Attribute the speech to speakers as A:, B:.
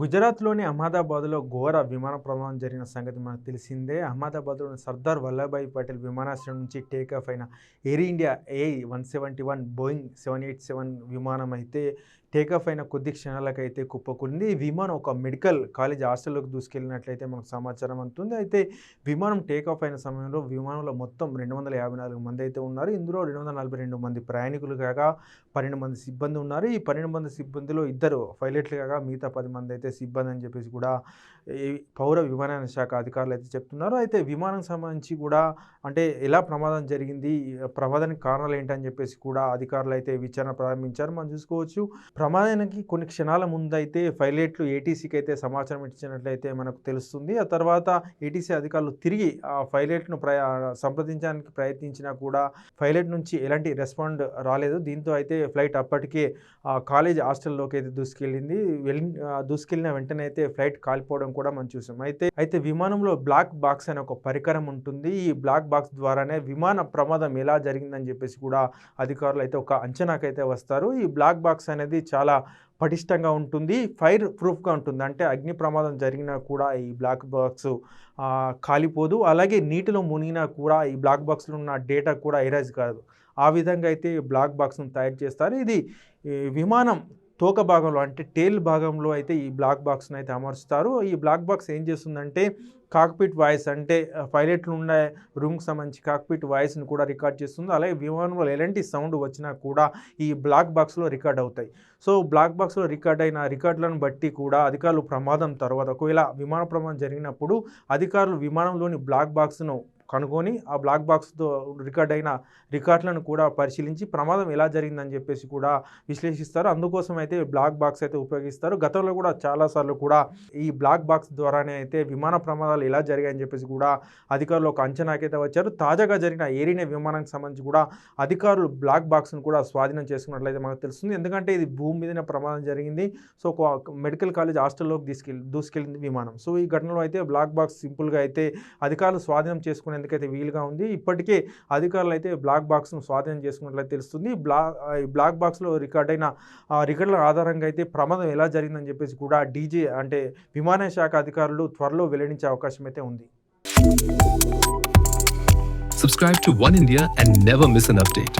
A: గుజరాత్లోని అహ్మదాబాద్లో ఘోర విమాన ప్రమాదం జరిగిన సంగతి మనకు తెలిసిందే. అహ్మదాబాద్లోని సర్దార్ వల్లభాయ్ పటేల్ విమానాశ్రయం నుంచి టేకాఫ్ అయిన Air India A one seventy one Boeing seven eight seven విమానం అయితే టేకాఫ్ అయిన కొద్ది క్షణాలకైతే కుప్పకూలింది. ఈ విమానం ఒక మెడికల్ కాలేజ్ హాస్టల్లోకి దూసుకెళ్ళినట్లయితే మనకు సమాచారం అందుతుంది. అయితే విమానం టేకాఫ్ అయిన సమయంలో విమానంలో మొత్తం రెండు వందల యాభై నాలుగు మంది అయితే ఉన్నారు. ఇందులో రెండు వందల నలభై రెండు మంది ప్రయాణికులు కాగా పన్నెండు మంది సిబ్బంది ఉన్నారు. ఈ పన్నెండు మంది సిబ్బందిలో ఇద్దరు పైలట్లు కాగా మిగతా పది మంది అయితే సిబ్బంది అని చెప్పేసి కూడా పౌర విమానయాన శాఖ అధికారులు అయితే చెప్తున్నారు. అయితే విమానం సంబంధించి కూడా అంటే ఎలా ప్రమాదం జరిగింది ప్రమాదానికి కారణాలు ఏంటని చెప్పేసి కూడా అధికారులు అయితే విచారణ ప్రారంభించారు. మనం చూసుకోవచ్చు ప్రమాదానికి కొన్ని క్షణాల ముందు అయితే పైలట్లు ఏటీసీకి అయితే సమాచారం ఇచ్చినట్లయితే మనకు తెలుస్తుంది. ఆ తర్వాత ఏటీసీ అధికారులు తిరిగి ఆ పైలట్ను ప్రయా సంప్రదించడానికి ప్రయత్నించినా కూడా పైలట్ నుంచి ఎలాంటి రెస్పాండ్ రాలేదు. దీంతో అయితే ఫ్లైట్ అప్పటికే ఆ కాలేజ్ హాస్టల్లోకి అయితే దూసుకెళ్ళింది. వెళ్ళి దూసుకెళ్ళిన వెంటనే అయితే ఫ్లైట్ కాలిపోవడం కూడా మనం చూసాం. అయితే అయితే విమానంలో బ్లాక్ బాక్స్ అనే ఒక పరికరం ఉంటుంది. ఈ బ్లాక్ బాక్స్ ద్వారానే విమాన ప్రమాదం ఎలా జరిగిందని చెప్పేసి కూడా అధికారులు అయితే ఒక అంచనాకైతే వస్తారు. ఈ బ్లాక్ బాక్స్ అనేది చాలా పటిష్టంగా ఉంటుంది. ఫైర్ ప్రూఫ్గా ఉంటుంది. అంటే అగ్ని ప్రమాదం జరిగినా కూడా ఈ బ్లాక్ బాక్స్ కాలిపోదు. అలాగే నీటిలో మునిగినా కూడా ఈ బ్లాక్ బాక్స్లో ఉన్న డేటా కూడా ఎరేజ్ కాదు. ఆ విధంగా అయితే ఈ బ్లాక్ బాక్స్ను తయారు చేస్తారు. ఇది ఈ విమానం తోక భాగంలో అంటే టేల్ భాగంలో అయితే ఈ బ్లాక్ బాక్స్ని అయితే అమర్చుతారు. ఈ బ్లాక్ బాక్స్ ఏం చేస్తుందంటే కాక్పిట్ వాయిస్ అంటే పైలట్లు ఉండే రూమ్కి సంబంధించి కాక్పిట్ వాయిస్ని కూడా రికార్డ్ చేస్తుంది. అలాగే విమానంలో ఎలాంటి సౌండ్ వచ్చినా కూడా ఈ బ్లాక్ బాక్స్లో రికార్డ్ అవుతాయి. సో బ్లాక్ బాక్స్లో రికార్డ్ అయిన రికార్డులను బట్టి కూడా అధికారులు ప్రమాదం తర్వాత ఒకవేళ విమాన ప్రమాదం జరిగినప్పుడు అధికారులు విమానంలోని బ్లాక్ బాక్స్ను కనుగొని ఆ బ్లాక్ బాక్స్తో రికార్డ్ అయిన రికార్డులను కూడా పరిశీలించి ప్రమాదం ఎలా జరిగిందని చెప్పేసి కూడా విశ్లేషిస్తారు. అందుకోసం అయితే బ్లాక్ బాక్స్ అయితే ఉపయోగిస్తారు. గతంలో కూడా చాలాసార్లు కూడా ఈ బ్లాక్ బాక్స్ ద్వారానే అయితే విమాన ప్రమాదాలు ఎలా జరిగాయని చెప్పేసి కూడా అధికారులు ఒక అంచనాకైతే వచ్చారు. తాజాగా జరిగిన ఏరినే విమానానికి సంబంధించి కూడా అధికారులు బ్లాక్ బాక్స్ను కూడా స్వాధీనం చేసుకున్నట్లయితే మనకు తెలుస్తుంది. ఎందుకంటే ఇది భూమి మీదనే ప్రమాదం జరిగింది. సో ఒక మెడికల్ కాలేజ్ హాస్టల్లోకి తీసుకెళ్ళి దూసుకెళ్ళింది విమానం. సో ఈ ఘటనలో అయితే బ్లాక్ బాక్స్ సింపుల్గా అయితే అధికారులు స్వాధీనం చేసుకునే చేసుకునేందుకైతే వీలుగా ఉంది. ఇప్పటికే అధికారులు అయితే బ్లాక్ బాక్స్ను స్వాధీనం చేసుకున్నట్లయితే తెలుస్తుంది. బ్లా ఈ బ్లాక్ బాక్స్లో రికార్డ్ అయిన రికార్డుల ఆధారంగా అయితే ప్రమాదం ఎలా జరిగిందని చెప్పేసి కూడా డీజీ అంటే విమానయాన శాఖ అధికారులు త్వరలో వెల్లడించే అవకాశం అయితే ఉంది.
B: Subscribe to One India and never miss an update.